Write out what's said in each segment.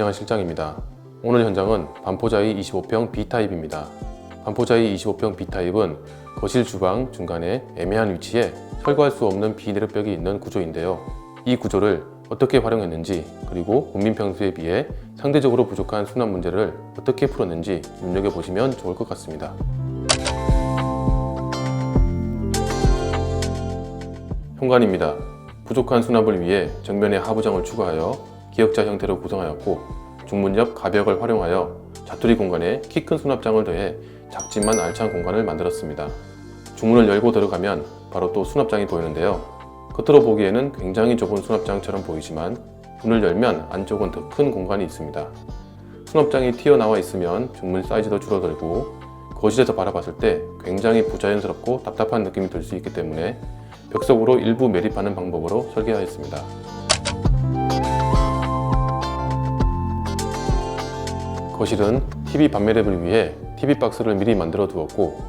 배정한 실장입니다. 오늘 현장은 반포자이 25평 B타입입니다. 반포자이 25평 B타입은 거실 주방 중간에 애매한 위치에 철거할 수 없는 비내력벽이 있는 구조인데요. 이 구조를 어떻게 활용했는지 그리고 국민 평수에 비해 상대적으로 부족한 수납 문제를 어떻게 풀었는지 눈여겨보시면 좋을 것 같습니다. 현관입니다. 부족한 수납을 위해 정면에 하부장을 추가하여 기역자 형태로 구성하였고 중문 옆 가벽을 활용하여 자투리 공간에 키 큰 수납장을 더해 작지만 알찬 공간을 만들었습니다. 중문을 열고 들어가면 바로 또 수납장이 보이는데요. 겉으로 보기에는 굉장히 좁은 수납장처럼 보이지만 문을 열면 안쪽은 더 큰 공간이 있습니다. 수납장이 튀어나와 있으면 중문 사이즈도 줄어들고 거실에서 바라봤을 때 굉장히 부자연스럽고 답답한 느낌이 들 수 있기 때문에 벽 속으로 일부 매립하는 방법으로 설계하였습니다. 거실은 TV 판매랩을 위해 TV 박스를 미리 만들어 두었고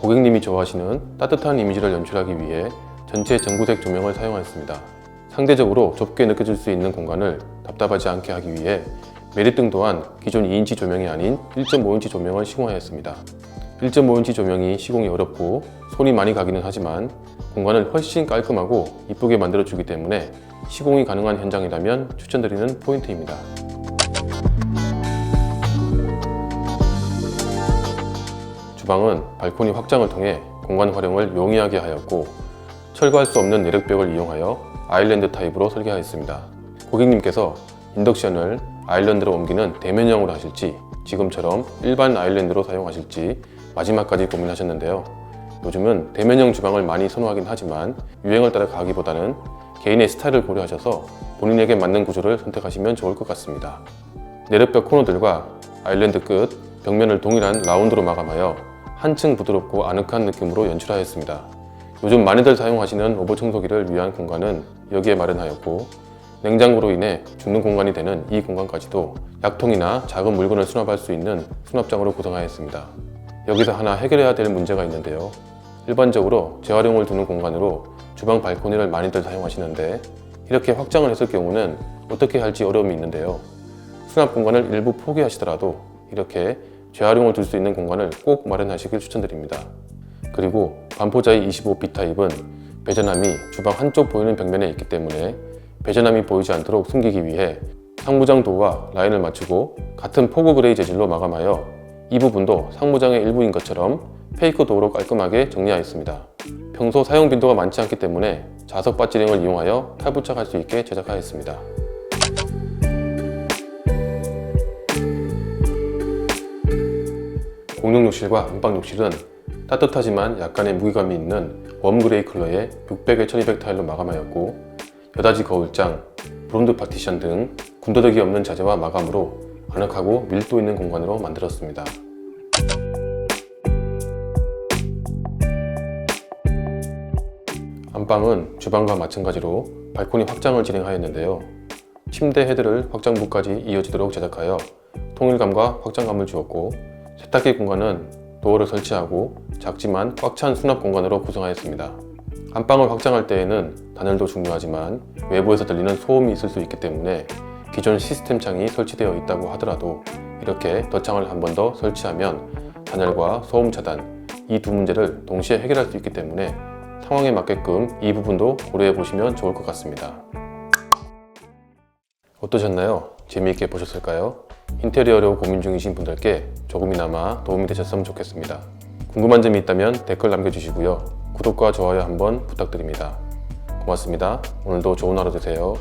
고객님이 좋아하시는 따뜻한 이미지를 연출하기 위해 전체 전구색 조명을 사용하였습니다. 상대적으로 좁게 느껴질 수 있는 공간을 답답하지 않게 하기 위해 매립등 또한 기존 2인치 조명이 아닌 1.5인치 조명을 시공하였습니다. 1.5인치 조명이 시공이 어렵고 손이 많이 가기는 하지만 공간을 훨씬 깔끔하고 이쁘게 만들어주기 때문에 시공이 가능한 현장이라면 추천드리는 포인트입니다. 주방은 발코니 확장을 통해 공간 활용을 용이하게 하였고 철거할 수 없는 내력벽을 이용하여 아일랜드 타입으로 설계하였습니다. 고객님께서 인덕션을 아일랜드로 옮기는 대면형으로 하실지 지금처럼 일반 아일랜드로 사용하실지 마지막까지 고민하셨는데요. 요즘은 대면형 주방을 많이 선호하긴 하지만 유행을 따라 가기보다는 개인의 스타일을 고려하셔서 본인에게 맞는 구조를 선택하시면 좋을 것 같습니다. 내력벽 코너들과 아일랜드 끝 벽면을 동일한 라운드로 마감하여 한층 부드럽고 아늑한 느낌으로 연출하였습니다. 요즘 많이들 사용하시는 로봇 청소기를 위한 공간은 여기에 마련하였고 냉장고로 인해 죽는 공간이 되는 이 공간까지도 약통이나 작은 물건을 수납할 수 있는 수납장으로 구성하였습니다. 여기서 하나 해결해야 될 문제가 있는데요. 일반적으로 재활용을 두는 공간으로 주방 발코니를 많이들 사용하시는데 이렇게 확장을 했을 경우는 어떻게 할지 어려움이 있는데요. 수납 공간을 일부 포기하시더라도 이렇게 재활용을 둘 수 있는 공간을 꼭 마련하시길 추천드립니다. 그리고 반포자이 25B 타입은 배전함이 주방 한쪽 보이는 벽면에 있기 때문에 배전함이 보이지 않도록 숨기기 위해 상부장 도와 라인을 맞추고 같은 포구 그레이 재질로 마감하여 이 부분도 상부장의 일부인 것처럼 페이크 도어로 깔끔하게 정리하였습니다. 평소 사용 빈도가 많지 않기 때문에 자석 바지링을 이용하여 탈부착할 수 있게 제작하였습니다. 공용 욕실과 안방 욕실은 따뜻하지만 약간의 무게감이 있는 웜그레이 컬러의 600에 1200 타일로 마감하였고 여닫이 거울장, 브론드 파티션 등 군더더기 없는 자재와 마감으로 아늑하고 밀도 있는 공간으로 만들었습니다. 안방은 주방과 마찬가지로 발코니 확장을 진행하였는데요. 침대 헤드를 확장부까지 이어지도록 제작하여 통일감과 확장감을 주었고 세탁기 공간은 도어를 설치하고 작지만 꽉 찬 수납 공간으로 구성하였습니다. 안방을 확장할 때에는 단열도 중요하지만 외부에서 들리는 소음이 있을 수 있기 때문에 기존 시스템 창이 설치되어 있다고 하더라도 이렇게 덧창을 한 번 더 설치하면 단열과 소음 차단 이 두 문제를 동시에 해결할 수 있기 때문에 상황에 맞게끔 이 부분도 고려해 보시면 좋을 것 같습니다. 어떠셨나요? 재미있게 보셨을까요? 인테리어로 고민 중이신 분들께 조금이나마 도움이 되셨으면 좋겠습니다. 궁금한 점이 있다면 댓글 남겨주시고요. 구독과 좋아요 한번 부탁드립니다. 고맙습니다. 오늘도 좋은 하루 되세요.